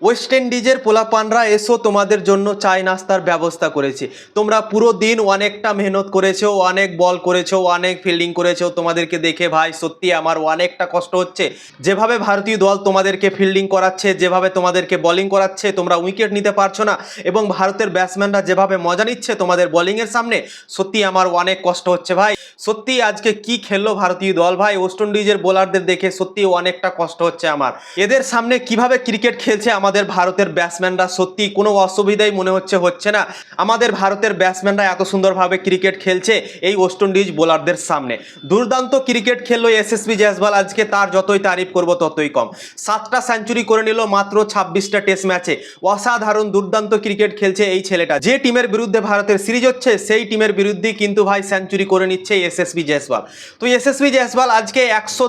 West ইন্ডিজের পোলাপানরা এসো তোমাদের জন্য চায় নাস্তার ব্যবস্থা করেছি। তোমরা পুরো দিন অনেকটা মেহনত করেছ, অনেক বল করেছ, অনেক ফিল্ডিং করেছ। তোমাদেরকে দেখে ভাই, সত্যি আমার অনেকটা কষ্ট হচ্ছে। যেভাবে ভারতীয় দল তোমাদেরকে ফিল্ডিং করাচ্ছে, যেভাবে তোমাদেরকে বোলিং করাচ্ছে, তোমরা উইকেট নিতে পারছ না। এবং ভারতের ব্যাটসম্যানরা যেভাবে মজা নিচ্ছে তোমাদের বোলিংয়ের সামনে, সত্যি আমার অনেক কষ্ট হচ্ছে ভাই। সত্যি আজকে কি খেললো ভারতীয় দল ভাই? ওয়েস্ট ইন্ডিজের বোলারদের দেখে সত্যি অনেকটা কষ্ট হচ্ছে আমার। এদের সামনে কীভাবে ক্রিকেট খেলছে আমাদের ভারতের ব্যাটসম্যানরা সত্যি কোনো অসুবিধাই মনে হচ্ছে হচ্ছে না। আমাদের ভারতের ব্যাটসম্যানরা এত সুন্দরভাবে ক্রিকেট খেলছে এই ওয়েস্ট ইন্ডিজ বোলারদের সামনে। দুর্দান্ত ক্রিকেট খেললো এসএসবি জয়সওয়াল আজকে তার যতই তারিফ করব ততই কম। সাতটা সেঞ্চুরি করে নিল মাত্র ছাব্বিশটা টেস্ট ম্যাচে অসাধারণ দুর্দান্ত ক্রিকেট খেলছে এই ছেলেটা। যে টিমের বিরুদ্ধে ভারতের সিরিজ হচ্ছে, সেই টিমের বিরুদ্ধেই কিন্তু ভাই সেঞ্চুরি করে নিচ্ছে এসএসবি জয়সওয়াল তো এসএসবি জয়সওয়াল আজকে একশো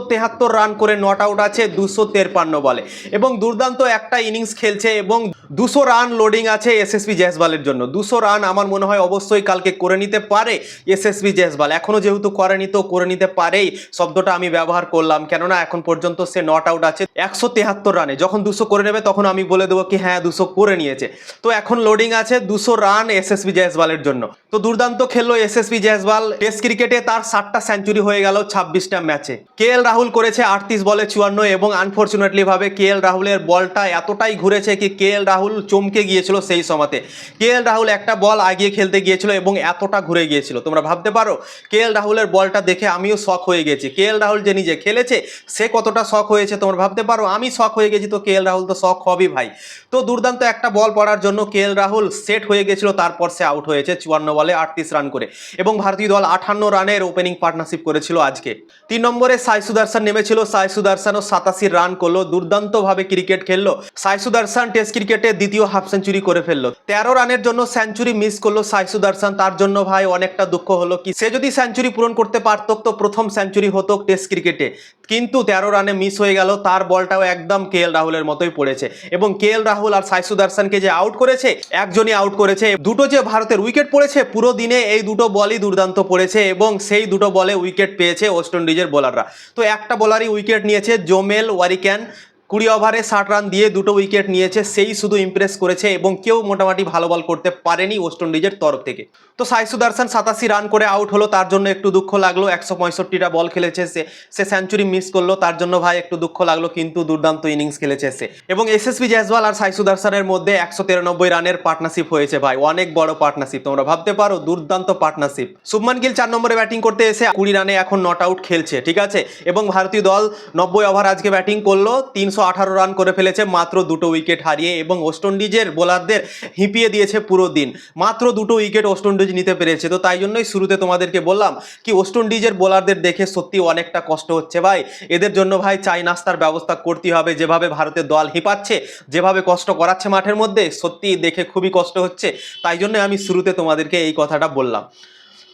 রান করে নট আউট আছে, দুশো তেরপান্ন বলে। এবং দুর্দান্ত একটা ইনিংস খেলছে এবং দুশো রান লোডিং আছে এসএসবি জয়সওয়ালের জন্য। দুশো রান আমার মনে হয় অবশ্যই কালকে করে নিতে পারে এসএসবি জয়সওয়াল এখনও যেহেতু করেনি তো করে নিতে পারেই। শব্দটা আমি ব্যবহার করলাম। কেননা এখন পর্যন্ত সে নট আউট আছে একশো তেহাত্তর রানে। যখন দুশো করে নেবে তখন আমি বলে দেবো কি হ্যাঁ দুশো করে নিয়েছে। তো এখন লোডিং আছে দুশো রান এসএসবি জয়সওয়ালের জন্য। তো দুর্দান্ত খেললো এসএসবি জয়সওয়াল টেস্ট ক্রিকেটে তার ষাটটা সেঞ্চুরি হয়ে গেল ছাব্বিশটা ম্যাচে কে রাহুল করেছে আটত্রিশ বলে চুয়ান্ন এবং আনফর্চুনেটলি ভাবে কে রাহুলের বলটা এতটাই ঘুরেছে কি কে এল রাহুল চমকে গিয়েছিল সেই সময়তে। কে এল রাহুল একটা বল আগিয়ে খেলতে গিয়েছিল এবং এতটা ঘুরে গিয়েছিল? তোমরা ভাবতে পারো, কে এল রাহুলের বলটা দেখে আমিও শখ হয়ে গেছি। কে এল রাহুল যে নিজে খেলেছে, সে কতটা শখ হয়েছে তোমরা ভাবতে পারো? আমি শখ হয়ে গেছি তো কে এল রাহুল তো শখ হবেই ভাই। তো দুর্দান্ত একটা বল পড়ার জন্য কে এল রাহুল সেট হয়ে গেছিল, তারপর সে আউট হয়েছে চুয়ান্ন বলে আটত্রিশ রান করে। এবং ভারতীয় দল আঠান্ন রানের ওপেনিং পার্টনারশিপ করেছিল আজকে। তিন নম্বরে সাই সুদর্শন নেমেছিল, সাই সুদর্শনও সাতাশি রান করল, দুর্দান্তভাবে ক্রিকেট খেললো। সাই সুদর্শন টেস্ট ক্রিকেটে দ্বিতীয় হাফ সেঞ্চুরি করে ফেলল। তেরো রানের জন্য সেঞ্চুরি মিস করল সাই সুদর্শন। তার জন্য ভাই অনেকটা দুঃখ হলো কি, সে যদি সেঞ্চুরি পূরণ করতে পারত তো প্রথম সেঞ্চুরি হতো টেস্ট ক্রিকেটে কিন্তু তেরো রানে মিস হয়ে গেল, তার বলটাও একদম কে এল রাহুলের মতোই পড়েছে। এবং কে এল রাহুল আর সাই সুদর্শনকে যে আউট করেছে, একজনই আউট করেছে। দুটো যে ভারতের উইকেট পড়েছে, পুরো দিনে এই দুটো বলই দুর্দান্ত পড়েছে এবং সেই দুটো বলে উইকেট পেয়েছে ওয়েস্ট ইন্ডিজের বোলাররা তো একটা বোলারই উইকেট নিয়েছে জোমেল ওয়ারিক্যান কুড়ি ওভারে ষাট রান দিয়ে দুটো উইকেট নিয়েছে, সেই শুধু ইমপ্রেস করেছে এবং কেউ মোটামুটি ভালো বল করতে পারেনি ওয়েস্ট ইন্ডিজের তরফ থেকে। তো সাই সুদর্শন সাতাশি রান করে আউট হলো, তার জন্য একটু দুঃখ লাগল, একশো পঁয়ষট্টিটা বল খেলেছে সে সে সেঞ্চুরি মিস করল, তার জন্য ভাই একটু দুঃখ লাগল, কিন্তু দুর্দান্ত ইনিংস খেলেছে সে। এবং এসএসবি জয়সওয়াল আর সাই সুদর্শনের মধ্যে একশো তিরানব্বই রানের পার্টনারশিপ হয়েছে ভাই, অনেক বড় পার্টনারশিপ তোমরা ভাবতে পারো, দুর্দান্ত পার্টনারশিপ শুভমান গিল চার নম্বরে ব্যাটিং করতে এসে কুড়ি রানে এখন নট আউট খেলছে, ঠিক আছে? এবং ভারতীয় দল নব্বই ওভার আজকে ব্যাটিং করল, তিনশো আঠারো রান করে ফেলেছে, মাত্র দুটো উইকেট হারিয়ে এবং ওয়েস্ট ইন্ডিজের বোলারদের হিঁপিয়ে দিয়েছে পুরো দিন। মাত্র দুটো উইকেট ওয়েস্ট ইন্ডিজ নিতে পেরেছে। তো তাই জন্যই শুরুতে তোমাদেরকে বললাম কি ওয়েস্ট ইন্ডিজের বোলারদের দেখে সত্যি অনেকটা কষ্ট হচ্ছে ভাই। এদের জন্য ভাই চাই নাস্তার ব্যবস্থা করতে হবে। যেভাবে ভারতের দল হিপাচ্ছে, যেভাবে কষ্ট করাচ্ছে মাঠের মধ্যে সত্যি দেখে খুবই কষ্ট হচ্ছে। তাই জন্য আমি শুরুতে তোমাদেরকে এই কথাটা বললাম।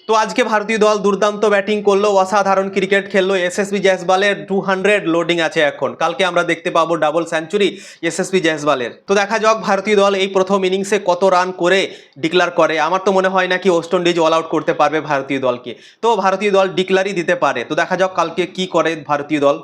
তো আজকে ভারতীয় দল দুর্দান্ত ব্যাটিং করল, অসাধারণ ক্রিকেট খেললো। এসএসবি জয়সবালের টু হান্ড্রেড লোডিং আছে এখন। কালকে আমরা দেখতে পাবো ডাবল সেঞ্চুরি এসএসবি জয়সবালের তো দেখা যাক ভারতীয় দল এই প্রথম ইনিংসে কত রান করে ডিক্লার করে। আমার তো মনে হয় না কি ওয়েস্ট ইন্ডিজ অল আউট করতে পারবে ভারতীয় দলকে। তো ভারতীয় দল ডিক্লারই দিতে পারে। তো দেখা যাক কালকে কি করে ভারতীয় দল।